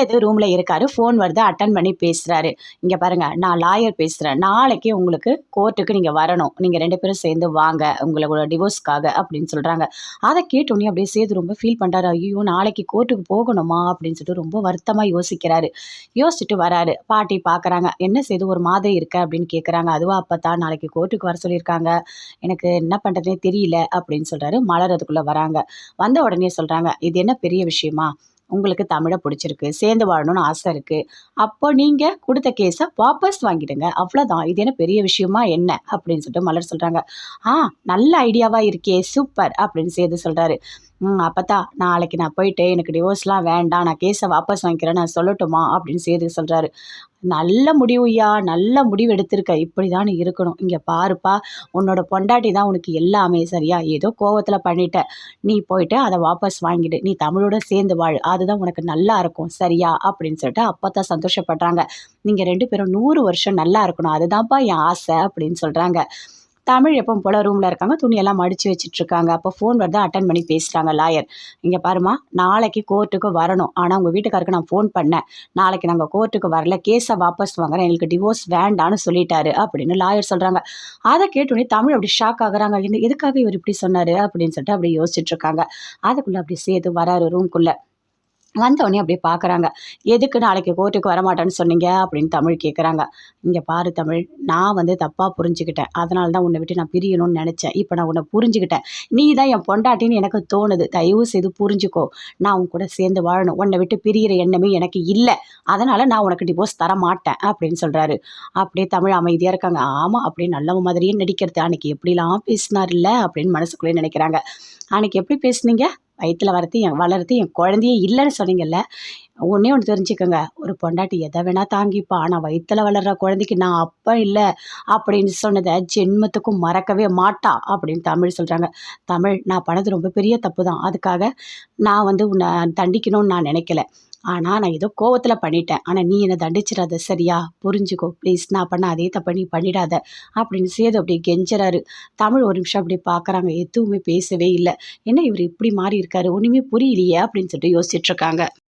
எது ரூமில் இருக்காரு? ஃபோன் வருது அட்டன் பண்ணி பேசுகிறாரு இங்கே பாருங்கள் நான் லாயர் பேசுகிறேன் நாளைக்கு உங்களுக்கு கோர்ட்டுக்கு நீங்கள் வரணும். நீங்கள் ரெண்டு பேரும் சேர்ந்து வாங்க. உங்களோட டிவோர்ஸ்க்காக அப்படின்னு சொல்கிறாங்க அதை கேட்டோன்னே அப்படியே சேர்த்து ரொம்ப ஃபீல் பண்ணுறாரு ஐயோ நாளைக்கு கோர்ட்டுக்கு போகணுமா? அப்படின்னு சொல்லிட்டு ரொம்ப வருத்தமாக யோசிக்கிறாரு. யோசிச்சுட்டு வராரு. பாட்டி பார்க்குறாங்க என்ன செய்து ஒரு மாதிரி இருக்க? அப்படின்னு கேட்குறாங்க அதுவா அப்போ தான் நாளைக்கு கோர்ட்டுக்கு வர சொல்லியிருக்காங்க. எனக்கு என்ன பண்ணுறதுனே தெரியல. அப்படின்னு சொல்கிறாரு மலரதுக்குள்ளே வராங்க. வந்த உடனே சொல்கிறாங்க இது என்ன பெரிய விஷயமா? உங்களுக்கு தமிழை பிடிச்சிருக்கு சேர்ந்து வாழணும்னு ஆசை இருக்குது அப்போ நீங்கள் கொடுத்த கேஸை வாபஸ் வாங்கிடுங்க. அவ்வளோதான் இது என்ன பெரிய விஷயமா என்ன? அப்படின்னு சொல்லிட்டு மலர் சொல்கிறாங்க ஆ நல்ல ஐடியாவாக இருக்கே சூப்பர் அப்படின்னு சேர்ந்து சொல்கிறாரு ம் அப்பத்தா நாளைக்கு நான் போயிட்டு எனக்கு டிவோர்ஸ்லாம் வேண்டாம். நான் கேஸை வாபஸ் வாங்கிக்கிறேன். நான் சொல்லட்டுமா? அப்படின்னு சேர்த்து சொல்கிறாரு நல்ல முடிவுயா நல்ல முடிவு எடுத்திருக்க. இப்படி தான் இருக்கணும். இங்கே பாருப்பா உன்னோட பொண்டாட்டி தான் உனக்கு எல்லாமே சரியா? ஏதோ கோவத்தில் பண்ணிட்ட. நீ போயிட்டு அதை வாபஸ் வாங்கிடு. நீ தமிழோட சேர்ந்து வாழ். அதுதான் உனக்கு நல்லா இருக்கும். சரியா? அப்படின்னு சொல்லிட்டு அப்போ தான் சந்தோஷப்படுறாங்க. நீங்கள் ரெண்டு பேரும் நூறு வருஷம் நல்லா இருக்கணும். அதுதான்ப்பா என் ஆசை அப்படின்னு சொல்கிறாங்க தமிழ் எப்போ போல் ரூமில் இருக்காங்க. துணியெல்லாம் மடித்து வச்சுட்ருக்காங்க. அப்போ ஃபோன் வந்து அட்டன் பண்ணி பேசுகிறாங்க லாயர் இங்கே பாருமா நாளைக்கு கோர்ட்டுக்கு வரணும். ஆனால் உங்கள் வீட்டுக்காருக்கு நான் ஃபோன் பண்ணேன். நாளைக்கு நாங்கள் கோர்ட்டுக்கு வரல. கேஸை வாபஸ் வாங்குறேன். எங்களுக்கு டிவோர்ஸ் வேண்டான்னு சொல்லிட்டாரு அப்படின்னு லாயர் சொல்கிறாங்க அதை கேட்டோடனே தமிழ் அப்படி ஷாக் ஆகுறாங்க. எதுக்காக இவர் இப்படி சொன்னார்? அப்படின்னு சொல்லிட்டு அப்படி யோசிச்சுட்ருக்காங்க. அதுக்குள்ளே அப்படி சேர்த்து வராரு ரூம்குள்ளே வந்தவொடனே அப்படியே பார்க்குறாங்க எதுக்கு நாளைக்கு கோர்ட்டுக்கு வரமாட்டேன்னு சொன்னீங்க? அப்படின்னு தமிழ் கேட்குறாங்க இங்கே பாரு தமிழ் நான் வந்து தப்பாக புரிஞ்சுக்கிட்டேன். அதனால தான் உன்னை விட்டு நான் பிரியணும்னு நினச்சேன். இப்போ நான் உன்னை புரிஞ்சுக்கிட்டேன். நீ தான் என் பொண்டாட்டின்னு எனக்கு தோணுது. தயவு செய்து புரிஞ்சுக்கோ. நான் உன் கூட சேர்ந்து வாழணும். உன்னை விட்டு பிரிகிற எண்ணமே எனக்கு இல்லை. அதனால் நான் உனக்கு டிவோர்ஸ் தர மாட்டேன் அப்படின்னு சொல்கிறாரு அப்படியே தமிழ் அமைதியாக இருக்காங்க. ஆமாம் அப்படியே நல்ல மாதிரியே நடிக்கிறது. அன்றைக்கி எப்படிலாம் பேசினார் இல்லை அப்படின்னு மனசுக்குள்ளே நினைக்கிறாங்க. அன்றைக்கி எப்படி பேசுனீங்க? வயிற்றில் வரத்து என் வளர்த்து என் குழந்தையே இல்லைன்னு சொன்னீங்கல்ல ஒன்றே ஒன்று தெரிஞ்சுக்கோங்க. ஒரு பொண்டாட்டி எதை வேணால் தாங்கிப்பா. ஆனால் வயிற்றில் வளர்கிற குழந்தைக்கு நான் அப்போ இல்லை அப்படின்னு சொன்னதை ஜென்மத்துக்கும் மறக்கவே மாட்டா அப்படின்னு தமிழ் சொல்கிறாங்க தமிழ் நான் பண்ணது ரொம்ப பெரிய தப்பு தான் அதுக்காக நான் வந்து உன்னை தண்டிக்கணும்னு நான் நினைக்கல. ஆனால் நான் ஏதோ கோவத்தில் பண்ணிட்டேன். ஆனால் நீ என்னை தண்டிச்சிடாத சரியா? புரிஞ்சுக்கோ. ப்ளீஸ் நான் பண்ண அதே தப்பை நீ பண்ணிடாத அப்படின்னு சேது அப்படி கெஞ்சுறாரு. தமிழ் ஒரு நிமிஷம் அப்படி பார்க்குறாங்க எதுவுமே பேசவே இல்லை. என்ன இவர் இப்படி மாறி இருக்காரு? ஒன்றுமே புரியலையே அப்படின்னு சொல்லிட்டு யோசிச்சுட்ருக்காங்க